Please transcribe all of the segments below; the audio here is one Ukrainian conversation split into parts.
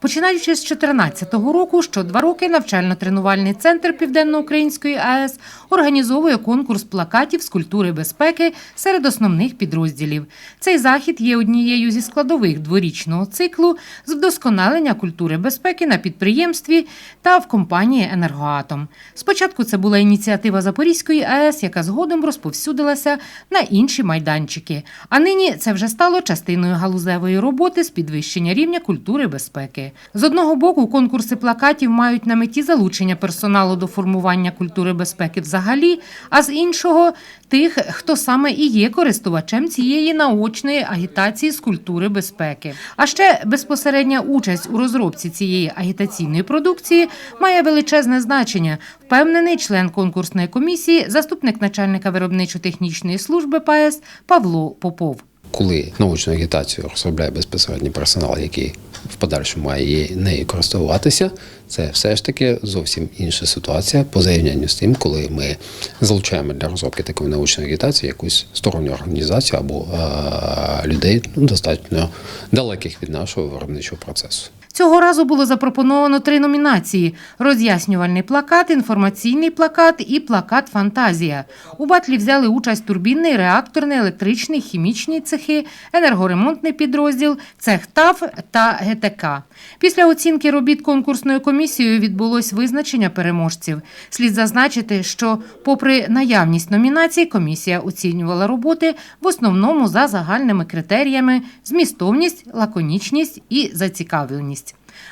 Починаючи з 2014 року, що два роки навчально-тренувальний центр Південноукраїнської АЕС організовує конкурс плакатів з культури безпеки серед основних підрозділів. Цей захід є однією зі складових дворічного циклу з вдосконалення культури безпеки на підприємстві та в компанії Енергоатом. Спочатку це була ініціатива Запорізької АЕС, яка згодом розповсюдилася на інші майданчики. А нині це вже стало частиною галузевої роботи з підвищення рівня культури безпеки. З одного боку, конкурси плакатів мають на меті залучення персоналу до формування культури безпеки взагалі, а з іншого тих, хто саме і є користувачем цієї наочної агітації з культури безпеки. А ще безпосередня участь у розробці цієї агітаційної продукції має величезне значення. Впевнений член конкурсної комісії, заступник начальника виробничо-технічної служби ПАЕС Павло Попов. Коли научну агітацію розробляє безпосередній персонал, який в подальшому має нею користуватися, це все ж таки зовсім інша ситуація по порівнянню з тим, коли ми залучаємо для розробки такої научної агітації якусь сторонню організацію або е- людей ну, достатньо далеких від нашого виробничого процесу. Цього разу було запропоновано три номінації: роз'яснювальний плакат, інформаційний плакат і плакат Фантазія. У батлі взяли участь турбінний, реакторний, електричний, хімічні цехи, енергоремонтний підрозділ, цех ТАФ та ГТК. Після оцінки робіт конкурсною комісією відбулось визначення переможців. Слід зазначити, що, попри наявність номінацій, комісія оцінювала роботи в основному за загальними критеріями: змістовність, лаконічність і зацікавленість.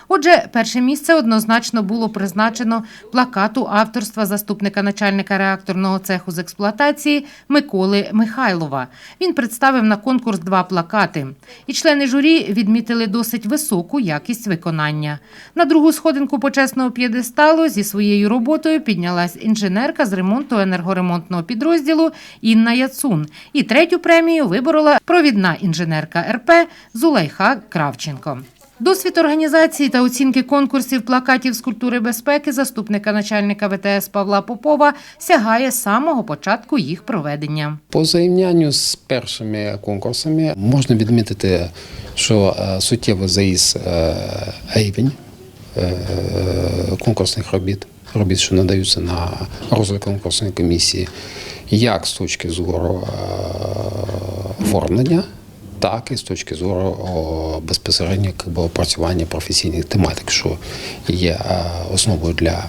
Отже, перше місце однозначно було призначено плакату авторства заступника начальника реакторного цеху з експлуатації Миколи Михайлова. Він представив на конкурс два плакати. І члени журі відмітили досить високу якість виконання. На другу сходинку почесного п'єдесталу зі своєю роботою піднялась інженерка з ремонту енергоремонтного підрозділу Інна Яцун. І третю премію виборола провідна інженерка РП Зулейха Кравченко. Досвід організації та оцінки конкурсів плакатів з культури безпеки заступника начальника ВТС Павла Попова сягає з самого початку їх проведення. По порівнянню з першими конкурсами можна відмітити, що е, суттєво заїз е, рівень е, конкурсних робіт, робіт, що надаються на розгляд конкурсної комісії, як з точки зору оформлення, так і з точки зору безпосередньо опрацювання професійних тематик, що є е, основою для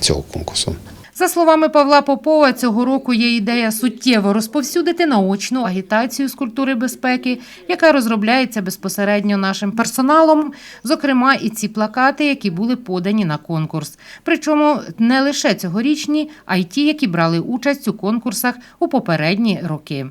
цього конкурсу. За словами Павла Попова, цього року є ідея суттєво розповсюдити наочну агітацію з культури безпеки, яка розробляється безпосередньо нашим персоналом, зокрема і ці плакати, які були подані на конкурс. Причому не лише цьогорічні, а й ті, які брали участь у конкурсах у попередні роки.